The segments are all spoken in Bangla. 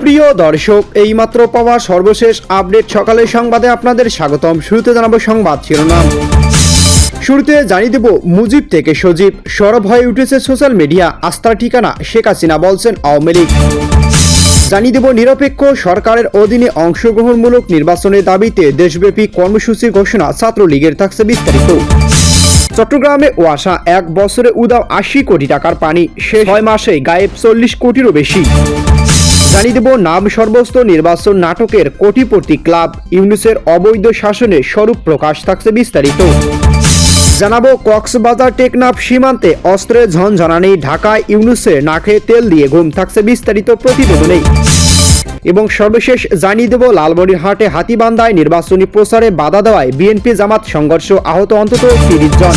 সুপ্রিয় দর্শক, এইমাত্র পাওয়া সর্বশেষ আপডেট সকালের সংবাদে আপনাদের স্বাগতম। শুরুতে জানাব সংবাদ শিরোনাম। শুরুতে জানিয়ে দেব, মুজিব থেকে সজীব, সরব হয়ে উঠেছে সোশ্যাল মিডিয়া আস্থার ঠিকানা, শেখ হাসিনা বলছেন আওয়ামী লীগ। জানিয়ে দেব, নিরপেক্ষ সরকারের অধীনে অংশগ্রহণমূলক নির্বাচনের দাবিতে দেশব্যাপী কর্মসূচির ঘোষণা ছাত্রলীগের থাকছে বিস্তারিত। চট্টগ্রামে ওয়াসা, এক বছরে উদাও আশি কোটি টাকার পানি, শেষ ছয় মাসে গায়েব চল্লিশ কোটিরও বেশি। জানিয়ে দেব, নাম সর্বস্ত নির্বাচন নাটকের কোটিপতি ক্লাব ইউনুসের অবৈধ শাসনে স্বরূপ প্রকাশ থাকছে বিস্তারিত। জানাব, কক্সবাজার টেকনাফ সীমান্তে অস্ত্রের ঝনঝনানি ঢাকায় ইউনুসের নাকে তেল দিয়ে ঘুম থাকছে বিস্তারিত প্রতিবেদনে। এবং সর্বশেষ জানিয়ে দেব, লালমনিরহাটে হাতিবান্ধায় নির্বাচনী প্রচারে বাধা দেওয়ায় বিএনপি জামাত সংঘর্ষ, আহত অন্তত তিরিশ জন।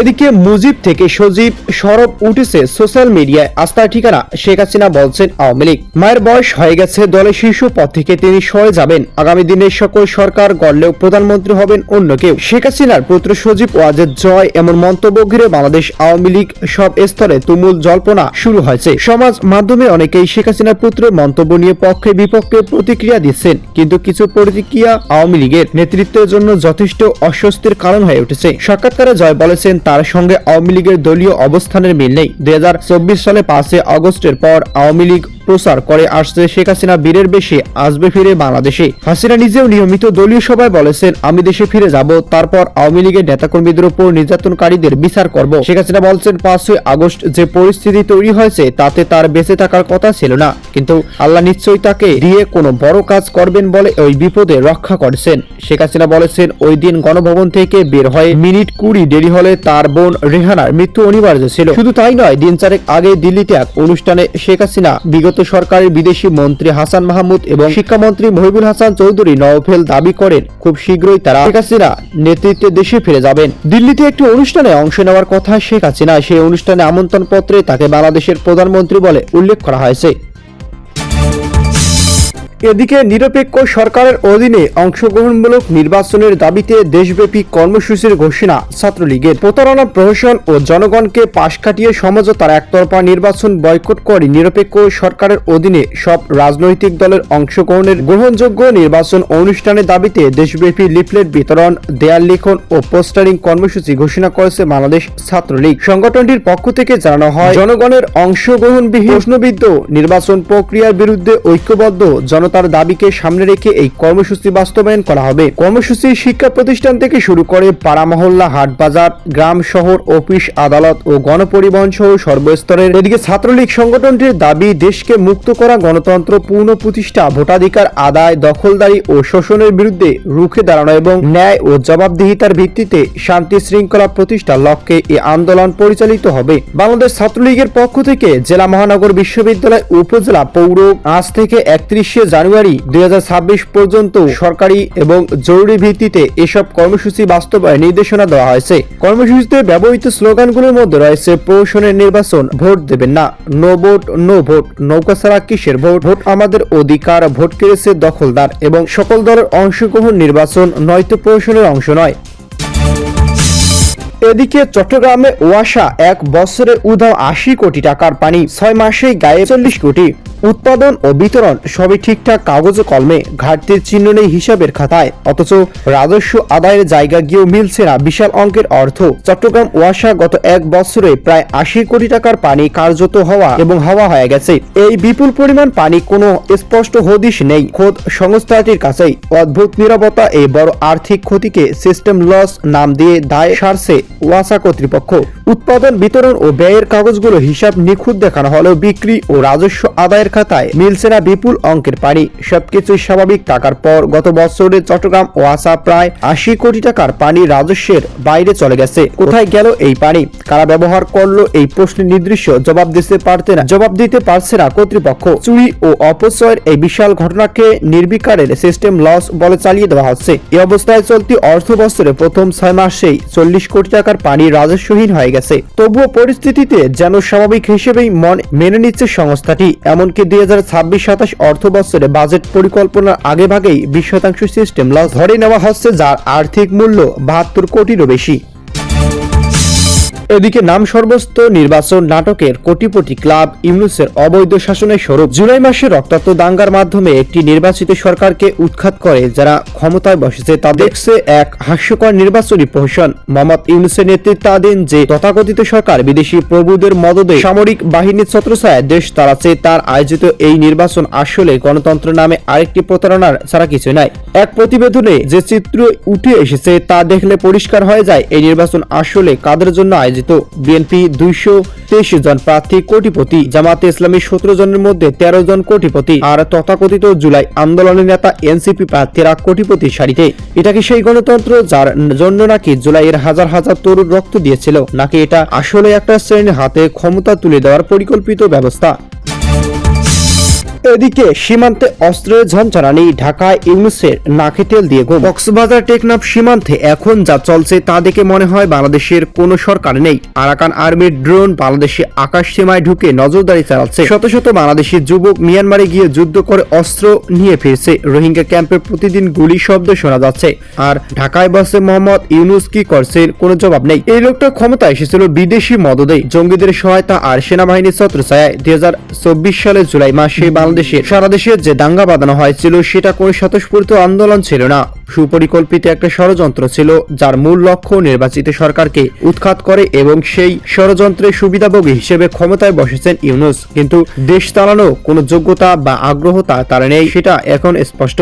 এদিকে মুজিব থেকে সজীব সরব উঠেছে সোশ্যাল মিডিয়ায়। আস্থার ঠিকানা শেখ হাসিনা বলছেন আওয়ামী লীগ। মায়ের বয়স হয়ে গেছে, দলের শীর্ষ পদ থেকে তিনি সরে যাবেন। আগামী দিনে সকল সরকার গড়লেও প্রধানমন্ত্রী হবেন অন্য কেউ। শেখ হাসিনার পুত্র সজীব ওয়াজেদ জয় এমন মন্তব্য ঘিরে বাংলাদেশ আওয়ামী লীগ সব স্তরে তুমুল জল্পনা শুরু হয়েছে। সমাজ মাধ্যমে অনেকেই শেখ হাসিনার পুত্রের মন্তব্য নিয়ে পক্ষে বিপক্ষে প্রতিক্রিয়া দিচ্ছেন। কিন্তু কিছু প্রতিক্রিয়া আওয়ামী লীগের নেতৃত্বের জন্য যথেষ্ট অস্বস্তির কারণ হয়ে উঠেছে। সাক্ষাৎকারে জয় বলেছেন তার সঙ্গে আওয়ামী লীগের দলীয় অবস্থানের মিল নেই। দুই হাজার চব্বিশ সালে পাঁচে আগস্টের পর আওয়ামী লীগ প্রচার করে আসছে শেখ হাসিনা বীরের বেশে, আসবে ফিরে বাংলাদেশে। হাসিনা নিজেও নিয়মিত দলীয় সভায় বলেছেন, আমি দেশে ফিরে যাব, তারপর আওয়ামী লীগের নেতাকর্মীদের উপর নির্যাতনকারীদের বিচার করব। শেখ হাসিনা বলছেন, পাঁচই আগস্ট যে পরিস্থিতি তৈরি হয়েছে, তাতে তার বেঁচে থাকার কথা ছিল না। কিন্তু আল্লাহ নিশ্চয়ই তাকে দিয়ে কোনো বড় কাজ করবেন বলে ওই বিপদে রক্ষা করেছেন। শেখ হাসিনা বলেছেন, ওই দিন গণভবন থেকে বের হয়ে মিনিট কুড়ি দেরি হলে তার বোন রেহানার মৃত্যু অনিবার্য ছিল। শুধু তাই নয়, দিন চারেক আগে দিল্লিতে এক অনুষ্ঠানে শেখ হাসিনা বিগত সরকারের বিদেশি মন্ত্রী হাসান মাহমুদ এবং শিক্ষামন্ত্রী মহিবুল হাসান চৌধুরী নওফেল দাবি করেন, খুব শীঘ্রই তারা শেখ হাসিনা নেতৃত্বে দেশে ফিরে যাবেন। দিল্লিতে একটি অনুষ্ঠানে অংশ নেওয়ার কথা শেখ হাসিনা, সেই অনুষ্ঠানে আমন্ত্রণ পত্রে তাকে বাংলাদেশের প্রধানমন্ত্রী বলে উল্লেখ করা হয়েছে। এদিকে নিরপেক্ষ সরকারের অধীনে অংশগ্রহণমূলক নির্বাচনের দাবিতে দেশব্যাপী কর্মসূচির ঘোষণা ছাত্রলীগের। প্রতারণা, প্রহসন ও জনগণকে পাশ কাটিয়ে সমঝোতার একতরফা নির্বাচন বয়কট করে নিরপেক্ষ সরকারের অধীনে সব রাজনৈতিক দলের অংশগ্রহণের গ্রহণযোগ্য নির্বাচন অনুষ্ঠানের দাবিতে দেশব্যাপী লিফলেট বিতরণ, দেয়াল লিখন ও পোস্টারিং কর্মসূচি ঘোষণা করেছে বাংলাদেশ ছাত্রলীগ। সংগঠনটির পক্ষ থেকে জানানো হয়, জনগণের অংশগ্রহণবিহীন প্রশ্নবিদ্ধ নির্বাচন প্রক্রিয়ার বিরুদ্ধে ঐক্যবদ্ধ জনতার দাবিকে সামনে রেখে এই কর্মসূচি বাস্তবায়ন করা হবে। কর্মসূচি শিক্ষা প্রতিষ্ঠান থেকে শুরু করে পাড়া মহল্লা হাট বাজার গ্রাম শহর, অফিস, আদালত ও গণপরিবহন সহ সর্বস্তরের। এদিকে ছাত্রলীগ সংগঠনটির দাবি, দেশকে মুক্ত করা গণতন্ত্র পূর্ণ প্রতিষ্ঠা, ভোটাধিকার আদায়, দখলদারি ও শোষণের বিরুদ্ধে রুখে দাঁড়ানো এবং ন্যায় ও জবাবদিহিতার ভিত্তিতে শান্তি শৃঙ্খলা প্রতিষ্ঠার লক্ষ্যে এই আন্দোলন পরিচালিত হবে। বাংলাদেশ ছাত্রলীগের পক্ষ থেকে জেলা মহানগর বিশ্ববিদ্যালয় উপজেলা পৌর আজ থেকে একত্রিশে জানুয়ারি দুই পর্যন্ত সরকারি এবং জরুরি ভিত্তিতে এসব কর্মসূচি বাস্তবায়ন নির্দেশনা দেওয়া হয়েছে। কর্মসূচিতে ব্যবহৃত স্লোগানগুলোর মধ্যে রয়েছে প্রশাসনের নির্বাচন, ভোট দেবেন না। No vote no vote. নৌকা ছাড়া কিসের ভোট? ভোট আমাদের অধিকার, ভোট কেড়েছে দখলদার এবং সকল দলের অংশগ্রহণ নির্বাচন নয়তো প্রশাসনের অংশ নয়। এদিকে চট্টগ্রামে ওয়াসা এক বছরে উধাও আশি কোটি টাকার পানি, ছয় মাসেই গায়ে চল্লিশ কোটি। উৎপাদন ও বিতরণ সবই ঠিকঠাক কাগজে কলমে। ঘাটতির চিহ্ন নেই হিসাবের খাতায়। অথচ রাজস্ব আদায়ের জায়গা গিয়েও মিলছে না বিশাল অঙ্কের অর্থ। চট্টগ্রাম ওয়াসা গত এক বছরে প্রায় আশি কোটি টাকার পানি কার্যত হওয়া এবং হাওয়া হয়ে গেছে। এই বিপুল পরিমাণ পানি কোনো স্পষ্ট হদিশ নেই। খোদ সংস্থাটির কাছেই অদ্ভুত নিরাপত্তা এই বড় আর্থিক ক্ষতিকে সিস্টেম লস নাম দিয়ে দায় সারছে ওয়াসা কর্তৃপক্ষ। উৎপাদন, বিতরণ ও ব্যয়ের কাগজগুলো হিসাব নিখুঁত দেখানো হলেও বিক্রি ও রাজস্ব আদায়ের খাতায় মিলছে না বিপুল অঙ্কের পানি সবকিছুই স্বাভাবিক টাকার পর গত বছরে চট্টগ্রাম ওয়াসা প্রায় আশি কোটি টাকার পানি রাজস্বের বাইরে চলে গেছে। কোথায় গেল এই পানি? কারা ব্যবহার করল এই প্রশ্নের নির্দিষ্ট জবাব দিতে পারতে না। জবাব দিতে পারছে না কর্তৃপক্ষ। চুরি ও অপচয়ের এই বিশাল ঘটনাকে নির্বিকারের সিস্টেম লস বলে চালিয়ে দেওয়া হচ্ছে। এই অবস্থায় চলতি অর্থ বছরে প্রথম ছয় মাসেই চল্লিশ কোটি টাকার পানি রাজস্বহীন হয়ে গেছে। তবুও পরিস্থিতিতে যেন স্বাভাবিক হিসেবেই মন মেনে নিচ্ছে সংস্থাটি। এমনকি এদিকে দুই হাজার ছাব্বিশ সাতাশ অর্থ বছরে বাজেট পরিকল্পনার আগে ভাগেই বিশ শতাংশ সিস্টেম লস। ধরে নেওয়া হচ্ছে যার আর্থিক মূল্য বাহাত্তর কোটিরও বেশি। এদিকে নাম সর্বস্ত নির্বাচন নাটকের কোটিপতি ক্লাব ইউনুসের অবৈধ শাসনের স্বরূপ। জুলাই মাসে রক্তাক্ত দাঙ্গার মাধ্যমে একটি নির্বাচিত সরকারকে উৎখাত করে যারা ক্ষমতায় বসেছে তা দেখছে এক হাস্যকর নির্বাচনী প্রহসন। মোহাম্মদ ইউনুসের নেতৃত্বাধীন যে তথাকথিত সরকার বিদেশি প্রভুদের মদদে সামরিক বাহিনীর ছত্রছায়ায় দেশ তাড়াচ্ছে, তার আয়োজিত এই নির্বাচন আসলে গণতন্ত্র নামে আরেকটি প্রতারণার ছাড়া কিছু নাই। এক প্রতিবেদনে যে চিত্র উঠে এসেছে তা দেখলে পরিষ্কার হয়ে যায়, এই নির্বাচন আসলে কাদের জন্য আয়োজিত বিএনপি দুইশো তেইশ জন প্রার্থী, কোটিপতি। জামাতে ইসলামী সতেরো জনের মধ্যে তেরো জন কোটিপতি। আর তথাকথিত জুলাই আন্দোলনের নেতা এনসিপি প্রার্থীরা কোটিপতি সারিতে। এটা কি সেই গণতন্ত্র যার জন্য নাকি জুলাইয়ের হাজার হাজার তরুণ রক্ত দিয়েছিল, নাকি এটা আসলে একটা শ্রেণির হাতে ক্ষমতা তুলে দেওয়ার পরিকল্পিত ব্যবস্থা? এদিকে সীমান্তে অস্ত্রের ঝঞ্ঝানি ঢাকায় ইউনুসের নাকে তেল দিয়ে গো কক্সবাজার টেকনাফ সীমান্তে এখন যা চলছে তা দেখে মনে হয় বাংলাদেশের কোনো সরকার নেই। আরাকান আর্মির ড্রোন বাংলাদেশে আকাশ সীমায় ঢুকে নজরদারি চালাচ্ছে। শত শত বাংলাদেশি যুবক মিয়ানমারে গিয়ে যুদ্ধ করে অস্ত্র নিয়ে ফিরছে। রোহিঙ্গা ক্যাম্পে প্রতিদিন গুলি শব্দ শোনা যাচ্ছে। আর ঢাকায় বসে মোহাম্মদ ইউনুস কি করছেন কোনো জবাব নেই। এই লোকটা ক্ষমতা এসেছিল বিদেশি মদদে। জঙ্গিদের সহায়তা আর সেনাবাহিনীর ছত্রছায়ায় দুই সালের জুলাই মাসে বাংলাদেশে সারা দেশে যে দাঙ্গা বাঁধানো হয়েছিল সেটা কোনো স্বতঃস্ফূর্ত আন্দোলন ছিল না। সুপরিকল্পিত একটা ষড়যন্ত্র ছিল যার মূল লক্ষ্য নির্বাচিত সরকারকে উৎখাত করে এবং সেই ষড়যন্ত্রের সুবিধাভোগী হিসেবে ক্ষমতায় বসেছেন ইউনুস। কিন্তু দেশ চালানো কোনো যোগ্যতা বা আগ্রহতা তার নেই, সেটা এখন স্পষ্ট।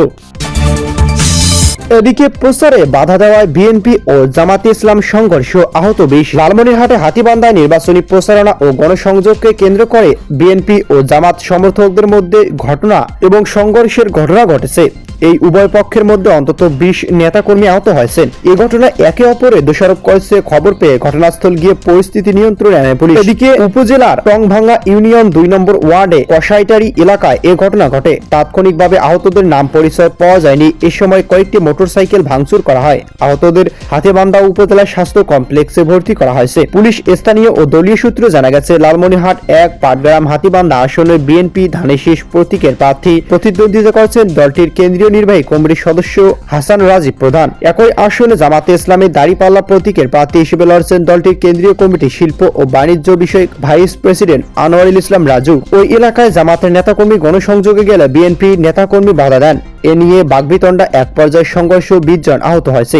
এদিকে প্রচারে বাধা দেওয়ায় বিএনপি ও জামাতে ইসলাম সংঘর্ষ আহত বিশ। লালমনিরহাটে হাতিবান্ধায় নির্বাচনী প্রচারণা ও গণসংযোগকে কেন্দ্র করে বিএনপি ও জামাত সমর্থকদের মধ্যে ঘটনা এবং সংঘর্ষের ঘটনা ঘটেছে। এই উভয় পক্ষের মধ্যে অন্তত বিশ নেতাকর্মী আহত হয়েছেন। এ ঘটনা একে অপরে দোষারোপ করেছে খবর পেয়ে ঘটনাস্থল গিয়ে পরিস্থিতি নিয়ন্ত্রণে আনে পুলিশ। এদিকে উপজেলার টংভাঙ্গা ইউনিয়ন দুই নম্বর ওয়ার্ডে কসাইটারি এলাকায় এ ঘটনা ঘটে। তাৎক্ষণিকভাবে আহতদের নাম পরিচয় পাওয়া যায়নি। এ সময় কয়েকটি মোটরসাইকেল ভাঙচুর করা হয়। আহতদের হাতেবান্ধা উপজেলা স্বাস্থ্য কমপ্লেক্সে ভর্তি করা হয়েছে। পুলিশ স্থানীয় ও দলীয় সূত্রে জানা গেছে লালমনিহাট এক, পাটগ্রাম হাতিবান্ধা আসনের বিএনপি ধানেশীষ প্রতীকের প্রার্থী প্রতিদ্বন্দ্বিতা করছেন দলটির কেন্দ্রীয় নির্বাহী কমিটির সদস্য হাসান রাজীব প্রধান। একই আসনে জামাতে ইসলামের দাড়িপাল্লা প্রতীকের প্রার্থী হিসেবে লড়ছেন দলটির কেন্দ্রীয় কমিটি শিল্প ও বাণিজ্য বিষয়ক ভাইস প্রেসিডেন্ট আনোয়ারুল ইসলাম রাজু। ওই এলাকায় জামাতের নেতাকর্মী গণসংযোগে গেলে বিএনপি নেতাকর্মী বাধা দেন। এ নিয়ে বাগবিতণ্ডা এক পর্যায়ে সংঘর্ষ বিশ জন আহত হয়েছে।